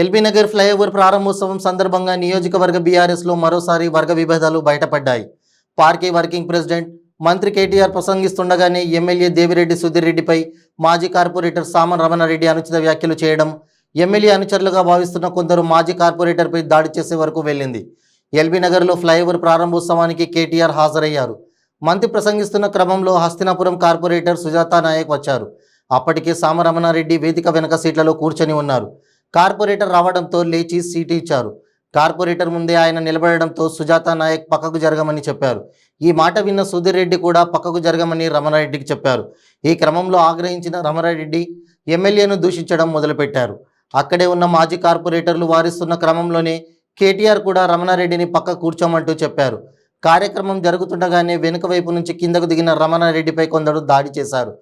LB Nagar flyover ప్రారంభోత్సవం సందర్భంగా నియోజకవర్గ బీఆర్ఎస్లో మరోసారి వర్గ విభేదాలు బయటపడ్డాయి. పార్టీ వర్కింగ్ ప్రెసిడెంట్ మంత్రి కేటీఆర్ ప్రసంగిస్తుండగానే ఎమ్మెల్యే దేవిరెడ్డి సుధీర్ రెడ్డిపై మాజీ కార్పొరేటర్ సామన్ రమణారెడ్డి అనుచిత వ్యాఖ్యలు చేయడం ఎమ్మెల్యే అనుచరులుగా భావిస్తున్న కొందరు మాజీ కార్పొరేటర్పై దాడి చేసే వరకు వెళ్ళింది. ఎల్బీ నగర్లో ఫ్లైఓవర్ ప్రారంభోత్సవానికి కేటీఆర్ హాజరయ్యారు. మంత్రి ప్రసంగిస్తున్న క్రమంలో హస్తినాపురం కార్పొరేటర్ సుజాతా నాయక్ వచ్చారు. అప్పటికే సామరమణారెడ్డి వేదిక వెనక సీట్లలో కూర్చొని ఉన్నారు. కార్పొరేటర్ రావడంతో లేచి సీటు ఇచ్చారు. కార్పొరేటర్ ముందే ఆయన నిలబడడంతో సుజాత నాయక్ పక్కకు జరగమని చెప్పారు. ఈ మాట విన్న సుధీర్ రెడ్డి కూడా పక్కకు జరగమని రమణారెడ్డికి చెప్పారు. ఈ క్రమంలో ఆగ్రహించిన రమణారెడ్డి ఎమ్మెల్యేను దూషించడం మొదలుపెట్టారు. అక్కడే ఉన్న మాజీ కార్పొరేటర్లు వారిస్తున్న క్రమంలోనే కేటీఆర్ కూడా రమణారెడ్డిని పక్క కూర్చోమంటూ చెప్పారు. కార్యక్రమం జరుగుతుండగానే వెనుక వైపు నుంచి కిందకు దిగిన రమణారెడ్డిపై కొందరు దాడి చేశారు.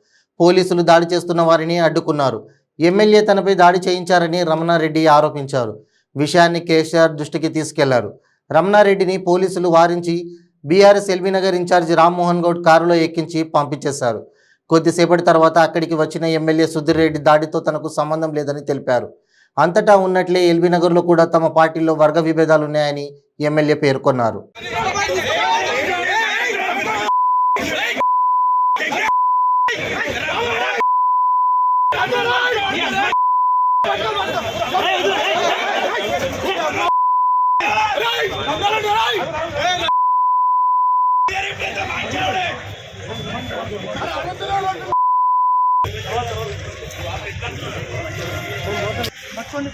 పోలీసులు దాడి చేస్తున్న వారిని అడ్డుకున్నారు. ఎమ్మెల్యే తనపై దాడి చేయించారని రమణారెడ్డి ఆరోపించారు. విషయాన్ని కేసీఆర్ దృష్టికి తీసుకెళ్ళారు. రమణారెడ్డిని పోలీసులు వారించి బీఆర్ఎస్ ఎల్బీనగర్ ఇన్ఛార్జి రామ్మోహన్ గౌడ్ కారులో ఎక్కించి పంపించేశారు. కొద్దిసేపటి తర్వాత అక్కడికి వచ్చిన ఎమ్మెల్యే సుధీర్ రెడ్డి దాడితో తనకు సంబంధం లేదని తెలిపారు. అంతటా ఉన్నట్లే ఎల్బీనగర్లో కూడా తమ పార్టీలో వర్గ విభేదాలున్నాయని ఎమ్మెల్యే పేర్కొన్నారు. மத்தொன்னு